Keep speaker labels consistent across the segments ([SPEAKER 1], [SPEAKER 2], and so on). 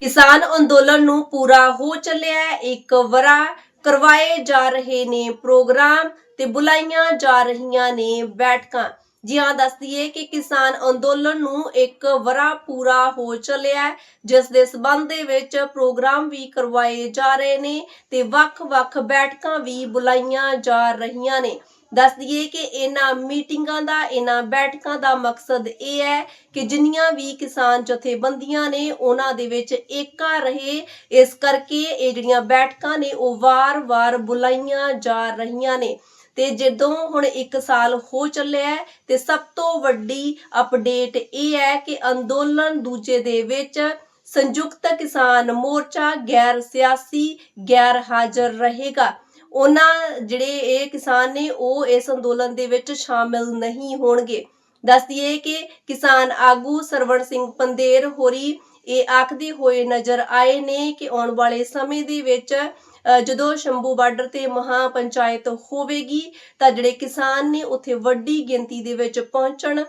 [SPEAKER 1] ਕਿਸਾਨ ਅੰਦੋਲਨ ਨੂੰ ਪੂਰਾ ਹੋ ਚੱਲਿਆ ਇੱਕ ਵਰਾ ਕਰਵਾਏ ਜਾ ਰਹੇ ਨੇ ਪ੍ਰੋਗਰਾਮ ਤੇ ਬੁਲਾਈਆਂ ਜਾ ਰਹੀਆਂ ਨੇ ਬੈਠਕਾਂ। ਜੀ ਹਾਂ ਦੱਸਦੀਏ ਕਿ ਕਿਸਾਨ ਅੰਦੋਲਨ ਨੂੰ ਇੱਕ ਵਰਾ ਪੂਰਾ ਹੋ ਚੱਲਿਆ ਜਿਸ ਦੇ ਸਬੰਧ ਦੇ ਵਿੱਚ ਪ੍ਰੋਗਰਾਮ ਵੀ ਕਰਵਾਏ ਜਾ ਰਹੇ ਨੇ ਤੇ ਵੱਖ-ਵੱਖ ਬੈਠਕਾਂ ਵੀ ਬੁਲਾਈਆਂ ਜਾ ਰਹੀਆਂ ਨੇ। ਦੱਸ ਦਈਏ ਕਿ ਇਹਨਾਂ ਮੀਟਿੰਗਾਂ ਦਾ, ਇਹਨਾਂ ਬੈਠਕਾਂ ਦਾ ਮਕਸਦ ਇਹ ਹੈ ਕਿ ਜਿੰਨੀਆਂ ਵੀ ਕਿਸਾਨ ਜਥੇਬੰਦੀਆਂ ਨੇ, ਉਹਨਾਂ ਦੇ ਵਿੱਚ ਏਕਾ ਰਹੇ। ਇਸ ਕਰਕੇ ਇਹ ਜਿਹੜੀਆਂ ਬੈਠਕਾਂ ਨੇ, ਉਹ ਵਾਰ-ਵਾਰ ਬੁਲਾਈਆਂ ਜਾ ਰਹੀਆਂ ਨੇ। ਤੇ ਜਦੋਂ ਹੁਣ 1 ਸਾਲ ਹੋ ਚੱਲਿਆ ਹੈ, ਤੇ ਸਭ ਤੋਂ ਵੱਡੀ ਅਪਡੇਟ ਇਹ ਹੈ ਕਿ ਅੰਦੋਲਨ ਦੂਜੇ ਦੇ ਵਿੱਚ ਸੰਯੁਕਤ ਕਿਸਾਨ ਮੋਰਚਾ ਗੈਰ ਸਿਆਸੀ, ਗੈਰ ਹਾਜ਼ਰ ਰਹੇਗਾ। ਉਹਨਾਂ ਜਿਹੜੇ ਇਹ ਕਿਸਾਨ ਨੇ, ਉਹ ਇਸ ਅੰਦੋਲਨ ਦੇ ਵਿੱਚ ਸ਼ਾਮਿਲ ਨਹੀਂ ਹੋਣਗੇ। ਦੱਸ ਦਈਏ ਕਿ ਕਿਸਾਨ ਆਗੂ ਸਰਵਣ ਸਿੰਘ ਪੰਦੇਰ ਹੋਰੀ ਇਹ ਆਖਦੇ ਹੋਏ ਨਜ਼ਰ ਆਏ ਨੇ ਕਿ ਆਉਣ ਵਾਲੇ ਸਮੇਂ ਦੇ ਵਿੱਚ ਜਦੋਂ ਸ਼ੰਭੂ ਬਾਰਡਰ ਤੇ ਮਹਾ ਪੰਚਾਇਤ ਹੋਵੇਗੀ, ਤਾਂ ਜਿਹੜੇ ਕਿਸਾਨ ਨੇ ਉੱਥੇ ਵੱਡੀ ਗਿਣਤੀ ਦੇ ਵਿੱਚ ਪਹੁੰਚਣ,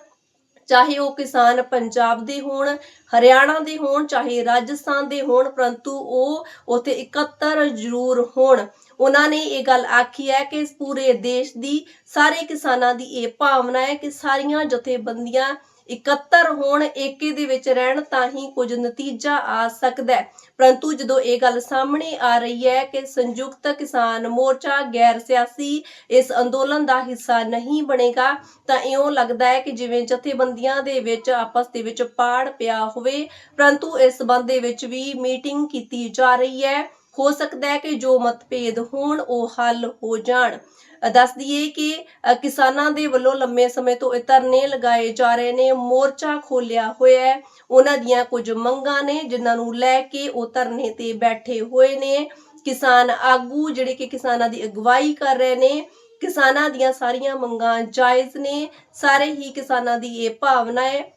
[SPEAKER 1] ਚਾਹੇ ਉਹ ਕਿਸਾਨ ਪੰਜਾਬ ਦੇ ਹੋਣ, ਹਰਿਆਣਾ ਦੇ ਹੋਣ, ਚਾਹੇ ਰਾਜਸਥਾਨ ਦੇ ਹੋਣ, ਪਰੰਤੂ ਉਹ ਉੱਥੇ ਇਕੱਤਰ ਜ਼ਰੂਰ ਹੋਣ। ਉਹਨਾਂ ਨੇ ਇਹ ਗੱਲ ਆਖੀ ਹੈ ਕਿ ਪੂਰੇ ਦੇਸ਼ ਦੀ, ਸਾਰੇ ਕਿਸਾਨਾਂ ਦੀ ਇਹ ਭਾਵਨਾ ਹੈ ਕਿ ਸਾਰੀਆਂ ਜਥੇਬੰਦੀਆਂ ਇਕੱਤਰ ਹੋਣ, ਏਕੇ ਦੇ ਵਿੱਚ ਰਹਿਣ ਤਾਂ ਹੀ ਕੁਝ ਨਤੀਜਾ ਆ ਸਕਦਾ ਹੈ। ਪਰੰਤੂ ਜਦੋਂ ਇਹ ਗੱਲ ਸਾਹਮਣੇ ਆ ਰਹੀ ਹੈ ਕਿ ਸੰਯੁਕਤ ਕਿਸਾਨ ਮੋਰਚਾ ਗੈਰ ਸਿਆਸੀ ਇਸ ਅੰਦੋਲਨ ਦਾ ਹਿੱਸਾ ਨਹੀਂ ਬਣੇਗਾ, ਤਾਂ ਇਉਂ ਲੱਗਦਾ ਹੈ ਕਿ ਜਿਵੇਂ ਜਥੇਬੰਦੀਆਂ ਦੇ ਵਿੱਚ ਆਪਸ ਦੇ ਵਿੱਚ ਪਾੜ ਪਿਆ ਹੋਵੇ, ਪਰੰਤੂ ਇਸ ਸੰਬੰਧ ਦੇ ਵਿੱਚ ਵੀ ਮੀਟਿੰਗ ਕੀਤੀ ਜਾ ਰਹੀ ਹੈ। ਹੋ ਸਕਦਾ ਹੈ ਕਿ ਜੋ ਮਤਭੇਦ ਹੋਣ ਉਹ ਹੱਲ ਹੋ ਜਾਣ। ਅ, ਦੱਸ ਦਈਏ ਕਿ ਕਿਸਾਨਾਂ ਦੇ ਵੱਲੋਂ ਲੰਮੇ ਸਮੇਂ ਤੋਂ ਇਹ ਧਰਨੇ ਲਗਾਏ ਜਾ ਰਹੇ ਨੇ ਮੋਰਚਾ ਖੋਲਿਆ ਹੋਇਆ ਹੈ। ਉਹਨਾਂ ਦੀਆਂ ਕੁਝ ਮੰਗਾਂ ਨੇ ਜਿਨ੍ਹਾਂ ਨੂੰ ਲੈ ਕੇ ਉਹ ਧਰਨੇ ਤੇ ਬੈਠੇ ਹੋਏ ਨੇ। ਕਿਸਾਨ ਆਗੂ ਜਿਹੜੇ ਕਿ ਕਿਸਾਨਾਂ ਦੀ ਅਗਵਾਈ ਕਰ ਰਹੇ ਨੇ ਕਿਸਾਨਾਂ ਦੀਆਂ ਸਾਰੀਆਂ ਮੰਗਾਂ ਜਾਇਜ਼ ਨੇ। ਸਾਰੇ ਹੀ ਕਿਸਾਨਾਂ ਦੀ ਇਹ ਭਾਵਨਾ ਹੈ।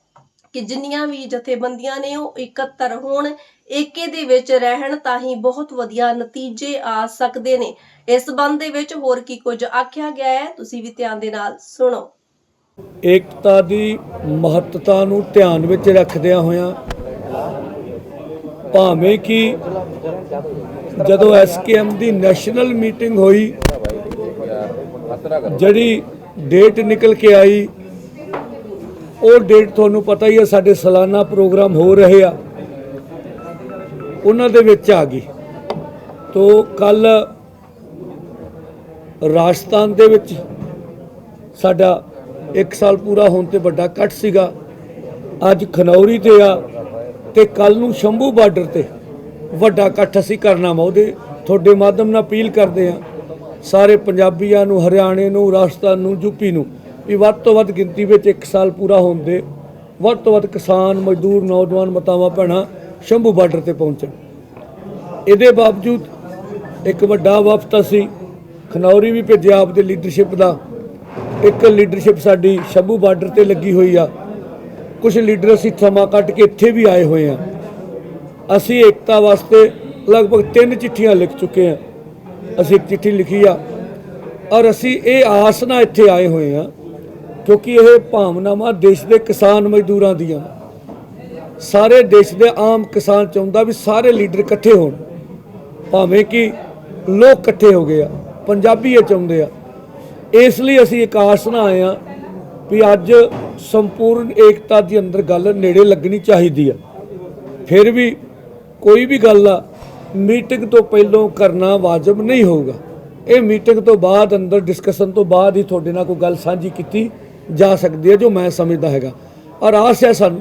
[SPEAKER 1] ਕਿ ਜਿੰਨੀਆਂ ਵੀ ਜਥੇਬੰਦੀਆਂ ਨੇ ਉਹ ਇਕੱਤਰ ਹੋਣ, ਏਕੇ ਦੇ ਵਿੱਚ ਰਹਿਣ ਤਾਂ ਹੀ ਬਹੁਤ ਵਧੀਆ ਨਤੀਜੇ ਆ ਸਕਦੇ ਨੇ। ਇਸ ਸੰਬੰਧ ਦੇ ਵਿੱਚ ਹੋਰ ਕੀ ਕੁਝ ਆਖਿਆ ਗਿਆ ਹੈ, ਤੁਸੀਂ ਵੀ ਧਿਆਨ ਦੇ ਨਾਲ ਸੁਣੋ।
[SPEAKER 2] ਏਕਤਾ ਦੀ ਮਹੱਤਤਾ ਨੂੰ ਧਿਆਨ ਵਿੱਚ ਰੱਖਦਿਆਂ ਹੋਇਆਂ ਭਾਵੇਂ ਕਿ ਜਦੋਂ ਐਸਕੇਐਮ ਦੀ ਨੈਸ਼ਨਲ ਮੀਟਿੰਗ ਹੋਈ, ਜਿਹੜੀ ਡੇਟ ਨਿਕਲ ਕੇ ਆਈ ਉਹ ਡੇਟ ਤੁਹਾਨੂੰ ਪਤਾ ਹੀ ਹੈ, ਸਾਡੇ ਸਾਲਾਨਾ ਪ੍ਰੋਗਰਾਮ ਹੋ ਰਹੇ ਆ। ਉਹਨਾਂ ਦੇ ਵਿੱਚ ਆ ਗਈ। ਤੋ ਕੱਲ ਰਾਜਸਥਾਨ ਦੇ ਵਿੱਚ ਸਾਡਾ 1 ਸਾਲ ਪੂਰਾ ਹੋਣ ਤੇ ਵੱਡਾ ਕੱਟ ਸੀਗਾ। ਅੱਜ ਖਨੌਰੀ ਤੇ ਆ ਤੇ ਕੱਲ ਨੂੰ ਸ਼ੰਭੂ ਬਾਰਡਰ ਤੇ ਵੱਡਾ ਇਕੱਠ ਅਸੀਂ ਕਰਨਾ ਵਾ। ਉਹਦੇ ਤੁਹਾਡੇ ਮਾਧਿਅਮ ਨਾਲ ਅਪੀਲ ਕਰਦੇ ਆ। ਸਾਰੇ ਪੰਜਾਬੀਆਂ ਨੂੰ, ਹਰਿਆਣੇ ਨੂੰ, ਰਾਜਸਥਾਨ ਨੂੰ ਯੂਪੀ ਨੂੰ ਵੀ ਵੱਧ ਤੋਂ ਵੱਧ ਗਿਣਤੀ ਵਿੱਚ 1 ਸਾਲ ਪੂਰਾ ਹੋਣ ਦੇ ਵੱਧ ਤੋਂ ਵੱਧ ਕਿਸਾਨ, ਮਜ਼ਦੂਰ, ਨੌਜਵਾਨ, ਮਤਾਵਾਂ, ਭੈਣਾਂ ਸ਼ੰਭੂ ਬਾਰਡਰ ਤੇ ਪਹੁੰਚਣ। ਇਹਦੇ ਬਾਵਜੂਦ ਇੱਕ ਵੱਡਾ ਵਫਦ ਅਸੀਂ ਖਨੌਰੀ ਵੀ ਭੇਜਿਆ ਆਪਦੇ ਲੀਡਰਸ਼ਿਪ ਦਾ। ਇੱਕ ਲੀਡਰਸ਼ਿਪ ਸਾਡੀ ਸ਼ੰਭੂ ਬਾਰਡਰ ਤੇ ਲੱਗੀ ਹੋਈ ਆ। ਕੁਝ ਲੀਡਰ ਅਸੀਂ ਸਮਾਂ ਕੱਟ ਕੇ ਇੱਥੇ ਵੀ ਆਏ ਹੋਏ ਆ। ਅਸੀਂ ਏਕਤਾ ਵਾਸਤੇ ਲਗਭਗ ਤਿੰਨ ਚਿੱਠੀਆਂ ਲਿਖ ਚੁੱਕੇ ਆ। ਅਸੀਂ ਇੱਕ ਚਿੱਠੀ ਲਿਖੀ ਆ। ਔਰ ਅਸੀਂ ਇਹ ਆਸ ਨਾਲ ਇੱਥੇ ਆਏ ਹੋਏ ਆ ਕਿਉਂਕਿ ਇਹ ਭਾਵਨਾਵਾਂ ਦੇਸ਼ ਦੇ ਕਿਸਾਨ ਮਜ਼ਦੂਰਾਂ ਦੀਆਂ ਸਾਰੇ ਦੇਸ਼ ਦੇ ਆਮ ਕਿਸਾਨ ਚਾਹੁੰਦਾ ਵੀ ਸਾਰੇ ਲੀਡਰ ਇਕੱਠੇ ਹੋਣ। ਭਾਵੇਂ ਕਿ ਲੋਕ ਇਕੱਠੇ ਹੋ ਗਏ ਆ, ਪੰਜਾਬੀ ਇਹ ਚਾਹੁੰਦੇ ਆ। ਇਸ ਲਈ ਅਸੀਂ ਇੱਕ ਆਸ ਨਾਲ ਆਏ ਆ ਵੀ ਅੱਜ ਸੰਪੂਰਨ ਏਕਤਾ ਦੀ ਅੰਦਰ ਗੱਲ ਨੇੜੇ ਲੱਗਣੀ ਚਾਹੀਦੀ ਆ। ਫਿਰ ਵੀ ਕੋਈ ਵੀ ਗੱਲ ਆ, ਮੀਟਿੰਗ ਤੋਂ ਪਹਿਲਾਂ ਕਰਨਾ ਵਾਜਬ ਨਹੀਂ ਹੋਊਗਾ। ਇਹ ਮੀਟਿੰਗ ਤੋਂ ਬਾਅਦ, ਅੰਦਰ ਡਿਸਕਸ਼ਨ ਤੋਂ ਬਾਅਦ ਹੀ ਤੁਹਾਡੇ ਨਾਲ ਕੋਈ ਗੱਲ ਸਾਂਝੀ ਕੀਤੀ ਜਾ ਸਕਦੀ ਹੈ ਜੋ ਮੈਂ ਸਮਝਦਾ ਹੈਗਾ। ਔਰ ਆਸ ਹੈ ਸਾਨੂੰ।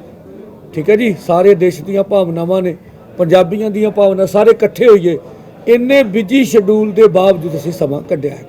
[SPEAKER 2] ਠੀਕ ਹੈ ਜੀ? ਸਾਰੇ ਦੇਸ਼ ਦੀਆਂ ਭਾਵਨਾਵਾਂ ਨੇ। ਪੰਜਾਬੀਆਂ ਦੀਆਂ ਭਾਵਨਾ ਸਾਰੇ ਇਕੱਠੇ ਹੋਈਏ। ਇੰਨੇ ਬਿਜ਼ੀ ਸ਼ਡਿਊਲ ਦੇ ਬਾਵਜੂਦ ਅਸੀਂ ਸਮਾਂ ਕੱਢਿਆ ਹੈ।